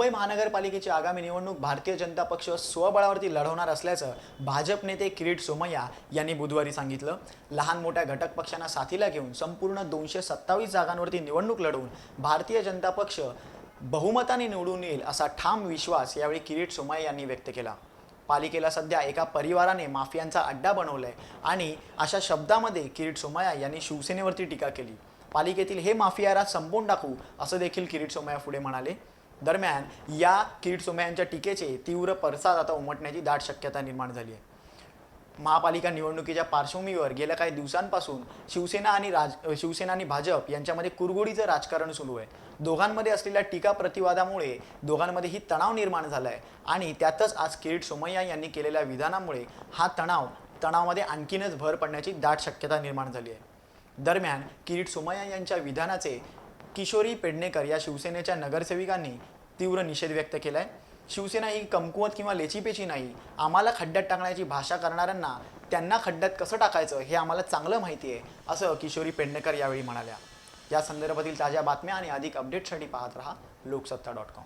मुंबई महानगरपालिकेची आगामी निवडणूक भारतीय जनता पक्ष स्वबळावरती लढवणार असल्याचं भाजप नेते किरीट सोमय्या यांनी बुधवारी सांगितलं. लहान मोठ्या घटक पक्षांना साथीला घेऊन संपूर्ण दोनशे सत्तावीस जागांवरती निवडणूक लढवून भारतीय जनता पक्ष बहुमताने निवडून येईल असा ठाम विश्वास यावेळी किरीट सोमय्या यांनी व्यक्त केला. पालिकेला सध्या एका परिवाराने माफियांचा अड्डा बनवलाय आणि अशा शब्दामध्ये किरीट सोमय्या यांनी शिवसेनेवरती टीका केली. पालिकेतील हे माफिया राज संपवून टाकू असं देखील किरीट सोमय्या पुढे म्हणाले. दरम्यान या किरीट सोमय्यांच्या टीकेचे तीव्र पडसाद आता उमटण्याची दाट शक्यता निर्माण झाली आहे. महापालिका निवडणुकीच्या पार्श्वभूमीवर गेल्या काही दिवसांपासून शिवसेना आणि राज शिवसेना आणि भाजप यांच्यामध्ये कुरगुडीचं राजकारण सुरू आहे. दोघांमध्ये असलेल्या टीका प्रतिवादामुळे दोघांमध्ये ही तणाव निर्माण झाला आहे आणि त्यातच आज किरीट सोमय्या यांनी केलेल्या विधानामुळे हा तणाव तणावामध्ये आणखीनच भर पडण्याची दाट शक्यता निर्माण झाली आहे. दरम्यान किरीट सोमय्या यांच्या विधानाचे किशोरी पेडणेकर या शिवसेनेच्या नगरसेविकांनी तीव्र निषेध व्यक्त केला आहे शिवसेना ही कमकुवत किंवा लेचीपेची नाही. आम्हाला खड्ड्यात टाकण्याची भाषा करणाऱ्यांना त्यांना खड्ड्यात कसं टाकायचं हे आम्हाला चांगलं माहिती आहे असं किशोरी पेडणेकर यावेळी म्हणाल्या. या संदर्भातील ताज्या बातम्या आणि अधिक अपडेटसाठी पाहत रहा लोकसत्ता डॉट कॉम.